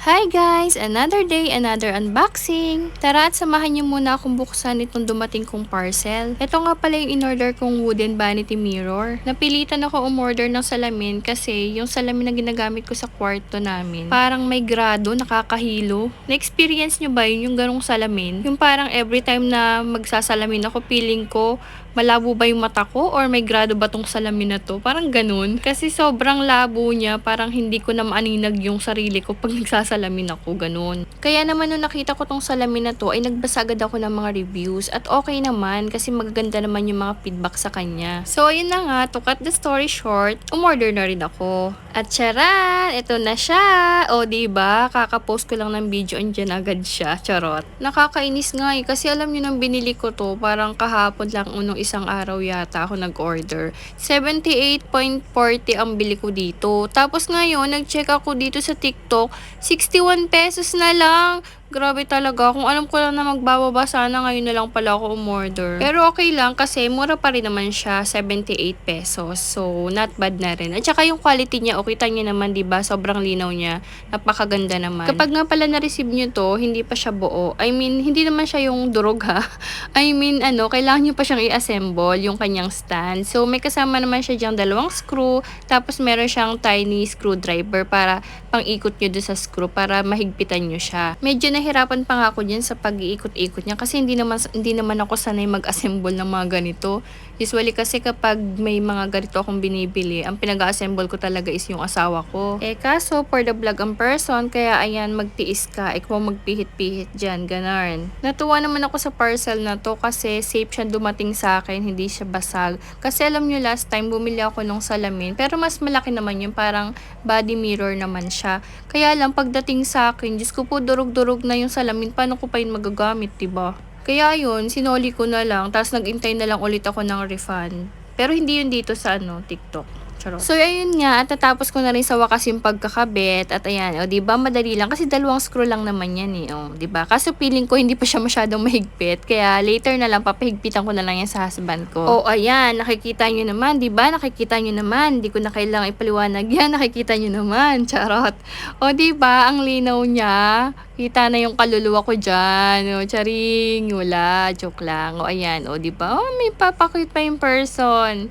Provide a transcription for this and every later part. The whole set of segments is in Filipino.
Hi guys! Another day, another unboxing! Tara at samahan niyo muna akong buksan itong dumating kong parcel. Ito nga pala yung in-order kong wooden vanity mirror. Napilitan ako umorder ng salamin kasi yung salamin na ginagamit ko sa kwarto namin, parang may grado, nakakahilo. Na-experience nyo ba yun, yung ganong salamin? Yung parang every time na magsasalamin ako, feeling ko, malabo ba yung mata ko or may grado ba tong salamin na to? Parang ganun. Kasi sobrang labo niya, parang hindi ko na maaninag yung sarili ko pag nagsasalamin ako, ganun. Kaya naman nung nakita ko tong salamin na to, ay nagbasa agad ako ng mga reviews at okay naman kasi magaganda naman yung mga feedback sa kanya. So, ayun na nga, to cut the story short, umorder na rin ako. At charan, ito na siya. O, ba Kakapost ko lang ng video, andyan agad siya. Charot. Nakakainis nga eh, kasi alam niyo nang binili ko to, parang kahapon lang unong isang araw yata ako nag-order. 78.40 ang bili ko dito. Tapos ngayon, nag-check ako dito sa TikTok, 61 pesos na lang. Grabe talaga. Kung alam ko lang na magbababa sana ngayon na lang pala ako umorder. Pero okay lang kasi mura pa rin naman siya, 78 pesos. So, not bad na rin. At saka yung quality niya, okay kita niyo naman, 'di ba? Sobrang linaw niya. Napakaganda naman. Kapag nga pala na-receive niyo to, hindi pa siya buo. I mean, hindi naman siya yung durog ha. I mean, ano, kailangan niyo pa siyang i-assemble yung kanyang stand. So, may kasama naman siya diyang dalawang screw. Tapos, meron siyang tiny screwdriver para pang-ikot niyo doon sa screw para mahigpitan niyo siya. Medyo nahirapan pa nga ako dyan sa pag-iikot-ikot niya kasi hindi naman, hindi naman ako sanay mag-assemble ng mga ganito. Usually kasi kapag may mga ganito akong binibili, ang pinag-assemble ko talaga is yung asawa ko. Eh kaso, for the vlog ang person, kaya ayan, magtiis ka, ikaw magpihit-pihit dyan, ganarn. Natuwa naman ako sa parcel na to kasi safe siya dumating sa akin, hindi siya basag. Kasi alam nyo, last time bumili ako ng salamin, pero mas malaki naman yung parang body mirror naman siya. Kaya lang, pagdating sa akin, Diyos ko po, durog-durog na yung salamin, paano ko pa yun magagamit, ba? Kaya yun, sinoli ko na lang, tapos nag-intay na lang ulit ako ng refund. Pero hindi yun dito sa ano, TikTok. Charot. So, ayun nga, at natapos ko na rin sa wakas yung pagkakabit. At ayan, o, di ba madali lang. Kasi dalawang screw lang naman yan eh. O, di ba Kaso feeling ko hindi pa siya masyadong mahigpit. Kaya later na lang, papahigpitan ko na lang yan sa husband ko. O, ayan, nakikita nyo naman, di ba Nakikita nyo naman. Hindi ko na kailangang ipaliwanag yan. Nakikita nyo naman. Charot. O, di ba Ang linaw niya. Kita na yung kaluluwa ko dyan. O, charing. Wala. Joke lang. O, ayan. O, di ba Oh, may papakit pa yung person.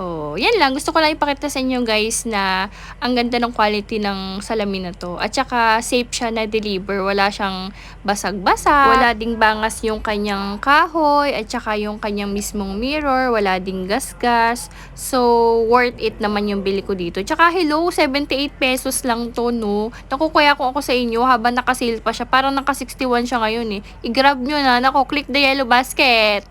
Oh, yan lang. Gusto ko lang ipakita sa inyo guys na ang ganda ng quality ng salamin na to. At saka safe siya na deliver. Wala siyang basag-basag. Wala ding bangas yung kanyang kahoy. At saka yung kanyang mismong mirror. Wala ding gasgas. So, worth it naman yung bili ko dito. Tsaka hello, 78 pesos lang to no. Nakukuya ko ako sa inyo habang nakasale pa siya. Parang naka 61 siya ngayon eh. I-grab nyo na. Naku, click the yellow basket.